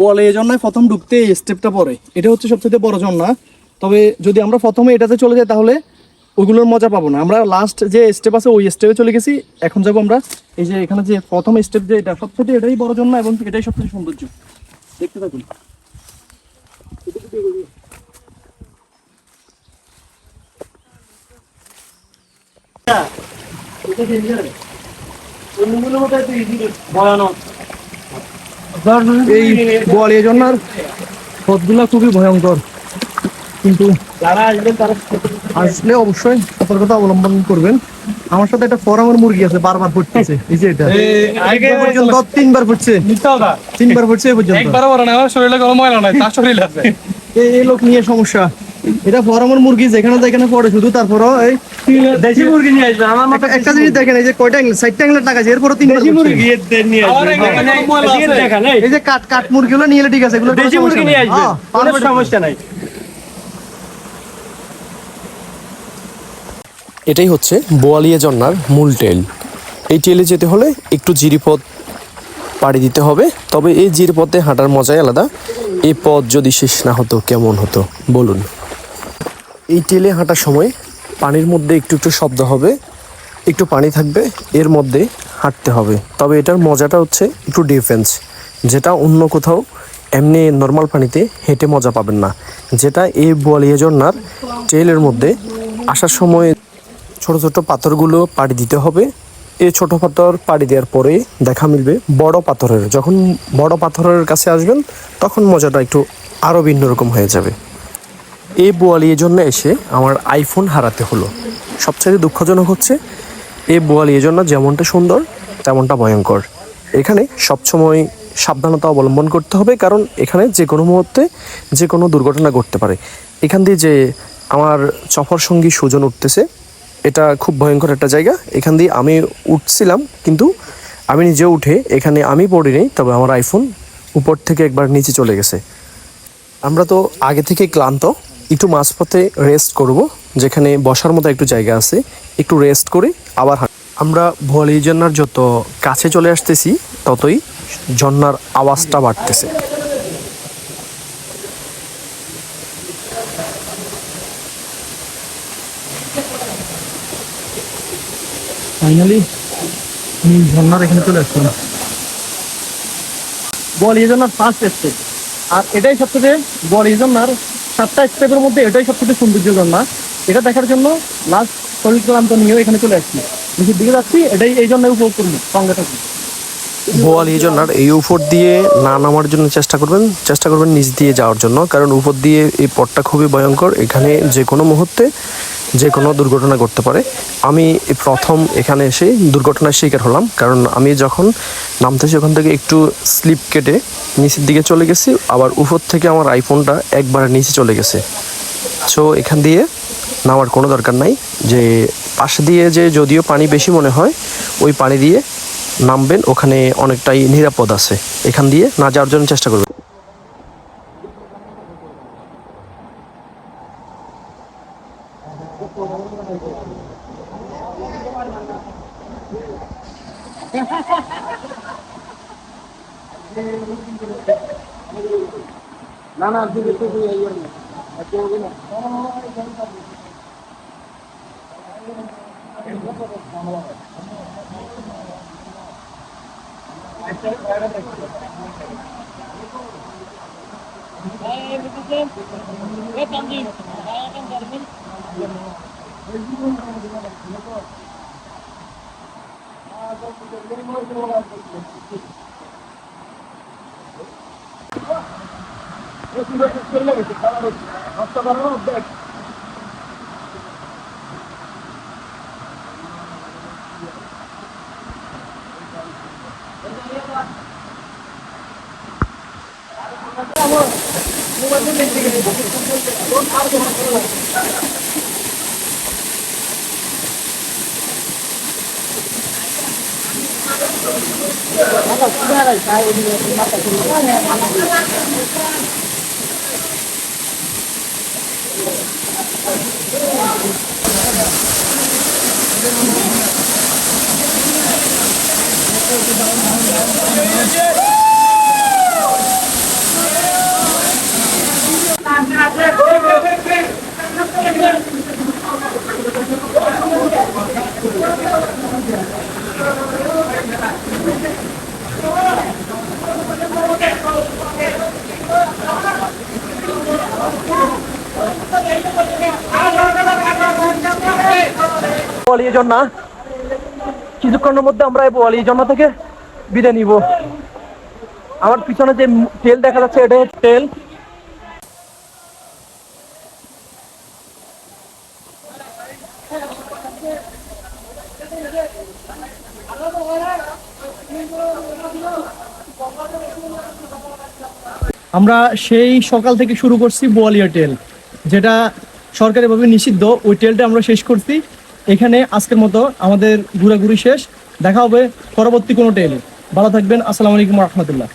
বলে এই জন্যই প্রথম ঢুকতে এই স্টেপটা পড়ে এটা হচ্ছে সবচেয়ে বড় ঝর্ণা। তবে যদি আমরা প্রথমে এটাতে চলে যাই তাহলে ওগুলোর মজা পাবো না। আমরা লাস্ট যে স্টেপ আছে ওই স্টেপে চলে গেছি। এখন যাব আমরা এই যে এখানে যে প্রথম স্টেপ যে এটা, সবচেয়ে এটাই বড় ঝর্ণা এবং এটাই সবচেয়ে সৌন্দর্য। দেখতে থাকুন। এই বল এই জন্য পথগুলা খুবই ভয়ঙ্কর। কিন্তু যারা আসবেন তারা আসলে অবশ্যই সতর্কতা অবলম্বন করবেন। আমার সাথে একটা ফরামের মুরগি আছে বারবার ফুটতেছে। এই যে এটা। পর্যন্ত তিনবার ফুটছে। তিনবার ফুটছে এই পর্যন্ত। একবার না শরীরে গরম হয় না তার শরীরে আছে। এই লোক নিয়ে সমস্যা। এটা ফরামের মুরগি যেখানে যেখানে পড়ে শুধু তারপরও এই দেশি মুরগি নিয়ে আসবেন আমার মতো একটা জিনিস দেখেন এই যে কয়টা অ্যাঙ্গেল সাইডটা অ্যাঙ্গেল টাকা আছে এরপরও তিনবার দেশি মুরগি নিয়ে ময়লা আছে? দেখেন এই। যে কাট কাট মুরগিগুলো নিয়ে এলে ঠিক আছে এগুলো দেশি মুরগি নিয়ে আসবেন কোনো সমস্যা নাই। এটাই হচ্ছে বোয়ালিয়া ঝর্ণার মূল টেল। এই টেলে যেতে হলে একটু জিরিপথ পাড়ি দিতে হবে তবে এই জিরিপথে হাঁটার মজাই আলাদা। এই পথ যদি শেষ না হতো কেমন হতো? বলুন। এই টেলে হাঁটার সময় পানির মধ্যে একটু একটু শব্দ হবে, একটু পানি থাকবে, এর মধ্যে হাঁটতে হবে। তবে এটার মজাটা হচ্ছে একটু ডিফেন্স যেটা অন্য কোথাও এমনি নর্মাল পানিতে হেঁটে মজা পাবেন না। যেটা এই বোয়ালিয়া ঝর্ণার টেলের মধ্যে আসার সময় ছোট ছোট পাথরগুলো পাড়ি দিতে হবে। এই ছোট পাথর পাড়ি দেওয়ার পরে দেখা মিলবে বড় পাথরের। যখন বড় পাথরের কাছে আসবেন, তখন মজাটা একটু আরও ভিন্ন রকম হয়ে যাবে। এই বোয়ালির জন্য এসে আমার আইফোন হারাতে হলো। সবচেয়ে দুঃখজনক হচ্ছে, এই বোয়ালির জন্য যেমনটা সুন্দর, তেমনটা ভয়ঙ্কর। এখানে সবসময় সাবধানতা অবলম্বন করতে হবে, কারণ এখানে যে কোনো মুহূর্তে যে কোনো দুর্ঘটনা ঘটতে পারে। এখান দিয়ে যে আমার চফর সঙ্গী সুজন উঠতেছে, এটা খুব ভয়ঙ্কর একটা জায়গা। এখান দিয়ে আমি উঠছিলাম, কিন্তু আমি নিজে উঠে এখানে আমি পড়িনি, তবে আমার আইফোন উপর থেকে একবার নিচে চলে গেছে। আমরা তো আগে থেকে ক্লান্ত একটু মাঝপথে রেস্ট করব, যেখানে বসার মতো একটু জায়গা আছে। একটু রেস্ট করে আবার আমরা ভলি ঝর্নার যত কাছে চলে আসতেছি, ততই ঝর্নার আওয়াজটা বাড়তেছে। ফাইনালি নীল ঝর্ণার এখানে চলে বল এই জন্য ফার্স্ট আর এটাই সবচেয়ে বল এই সাতটা স্টেপের মধ্যে এটাই সবচেয়ে সৌন্দর্য ঝর্ণা এটা দেখার জন্য লাস্ট শরীর ক্লান্ত নিয়েও এখানে চলে আসছি। নিচের দিকে যাচ্ছি, এটাই এই জন্য উপভোগ করব, সঙ্গে থাকি এই জন্য এই উপর দিয়ে না নামার জন্য চেষ্টা করবেন চেষ্টা করবেন নিচ দিয়ে যাওয়ার জন্য, কারণ উপর দিয়ে এই পথটা খুবই ভয়ঙ্কর। এখানে যে কোনো মুহূর্তে যে কোনো দুর্ঘটনা ঘটতে পারে। আমি প্রথম এখানে এসে দুর্ঘটনার শিকার হলাম, কারণ আমি যখন নামতেছি ওখান থেকে একটু স্লিপ কেটে নিচের দিকে চলে গেছি, আবার উপর থেকে আমার আইফোনটা একবার নিচে চলে গেছে। সো এখান দিয়ে নামার কোনো দরকার নাই, যে পাশে দিয়ে যে যদিও পানি বেশি মনে হয়, ওই পানি দিয়ে নামবেন, ওখানে অনেকটাই নিরাপদ আছে। এখান দিয়ে না যাওয়ার জন্য চেষ্টা করবেন। ना ना अभी बिल्कुल भी आई है अच्छी होगी ना Welcome, Jim. Welcome, Jeremy. রাস্তা বাড়ানো দেখ মোবাইল দেখতে গেছি আর তোমার 哪个出来了？加油！你们是哪个？大家好。কিছুক্ষণের মধ্যে আমরা থেকে বিদায় নিব। আমার পিছনে যে তেল দেখা যাচ্ছে, এটা তেল। আমরা সেই সকাল থেকে শুরু করছি বোয়ালিয়া টেল যেটা সরকারিভাবে নিষিদ্ধ। ওই টেলটা আমরা শেষ করছি। এখানে আজকের মতো আমাদের ঘোরাঘুরি শেষ। দেখা হবে পরবর্তী কোনো টেলে ভালো থাকবেন। আসসালামু আলাইকুম রহমতুল্লাহ।